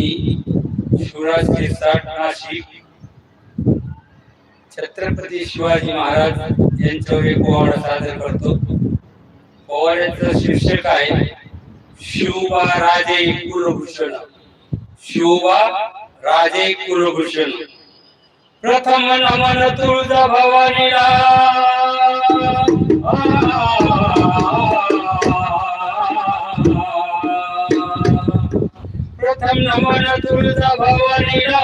मी शिवराज केसाट नाशिक. छत्रपती शिवाजी महाराज यांच्यावर एक पोवाडा सादर करतो. पोवाड्याचं शीर्षक आहे शिवबा राजे कुलभूषण. शिवबा राजे कुलभूषण. प्रथम नमन तुळजा भवानीला प्रथम नमन तुळजा भवानीला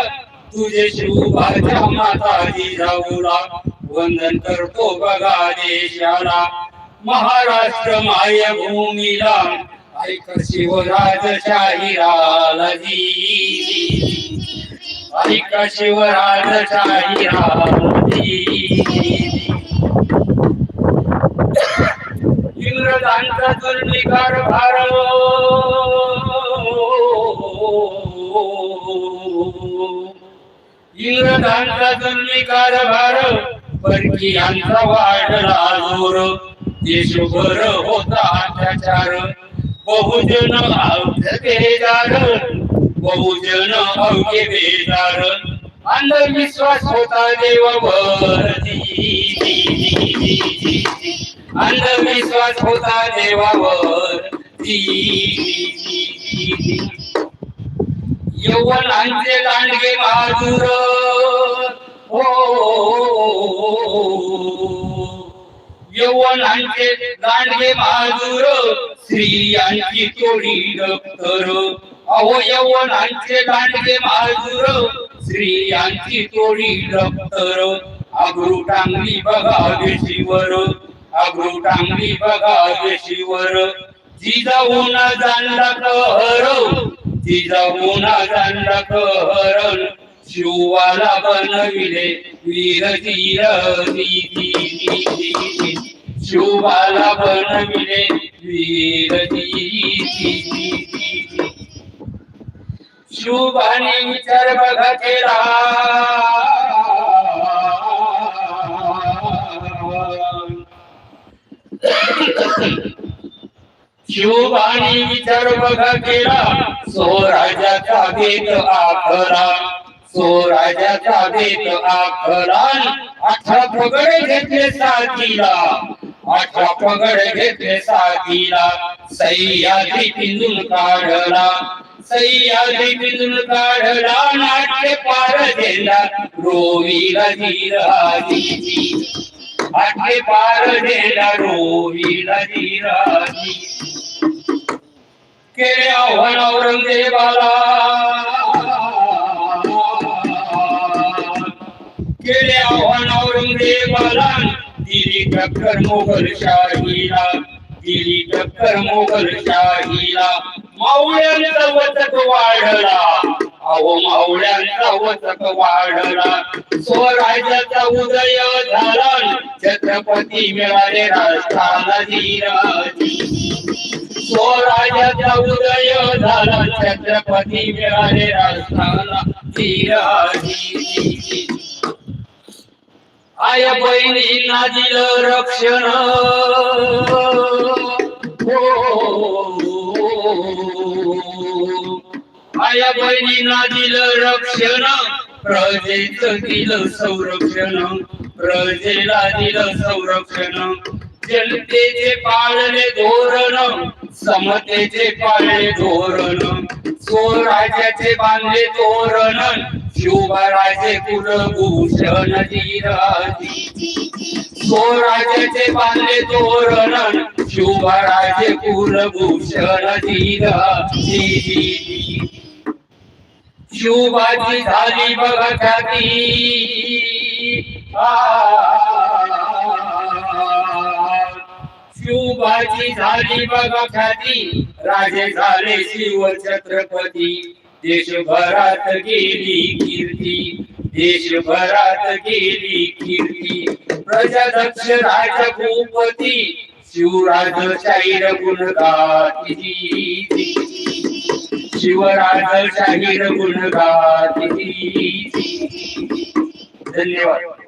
तुझे शिवभाच्या माता जिजाऊला वंदन करतो बघा देशाला। महाराष्ट्र मायभूमीला। ऐक शिवराज शाहिराला ऐक शिवराज शाहिराला इंग्रजांचा जुलमिकार भार इंग्रजांचा कारभार परकी यांचा वाढला जोर. देशभर होता अत्याचार. बहुजन अवघे बेजार बहुजन अवघे बेजार अंधविश्वास होता देवावर अंधविश्वास होता देवावर यवनांचे लांडगे बहादूर. हो यवनांचे लांडगे बहादूर. स्त्रियांची तोडी डॉक्टर. अहो यवनांचे लांडगे बहादूर. स्त्रियांची तोडी दप्तर अग्रू टांगली बघा वेशीवर अग्रू टांगली बघा वेशीवर जिजाऊन जाणला कहर जिजाऊन जाणला कहरण शिवाला बनविले वीर तीर शिवाला बनविले वीर नीती. शुभाने विचार बघा केला शिवबाणी विचार बघा केला. स्वराजाचा भेद आखरा स्वराजाचा भेद आखरा अठरा पगड घेतले साथीला. अठरा पगड घेतले साथीला. सह्याद्री पिंजून काढला. सह्याद्री पिंजून काढला. नाट्य पार दिला रोवीला धीराजी आठे पार दिला रोवीला धीराजी केले आव्हान औरंगजेबाला. केले आव्हान औरंगजेबाला. दिली टक्कर मोगल शाहीला. दिली टक्कर मोगल शाहीला. मावळ्यांचा वचक वाढला. अहो मावळ्यांचा वचक वाढला. स्वराज्याचा उदय झाला. छत्रपती मिळाले राजस्थान धीराजी स्वराज्याचा उदय झाला. छत्रपती मिळाले राष्ट्राला आय बहिणींना दिलं रक्षण. हो. आय बहिणींना दिलं रक्षण. प्रजेचं दिलं संरक्षण. प्रजेला दिलं संरक्षण. जनतेचे पाळले धोरण समतेचे पाळले धोरण स्वराज्याचे बांधले धोरण शिवराजे कुलभूषण स्वराज्याचे बांधले धोरण शिवराजे कुलभूषण धीराजी शिवबाजी झाली बघा ख्याती शिवबाजी झाली बघा ख्याती. राजे झाले शिव छत्रपती देशभरात गेली कीर्ती. देशभरात गेली कीर्ती. प्रजादक्ष राजभूपती शिवराज शाहीर गुणगाती शिवराज शाहीर गुणगाती धन्यवाद.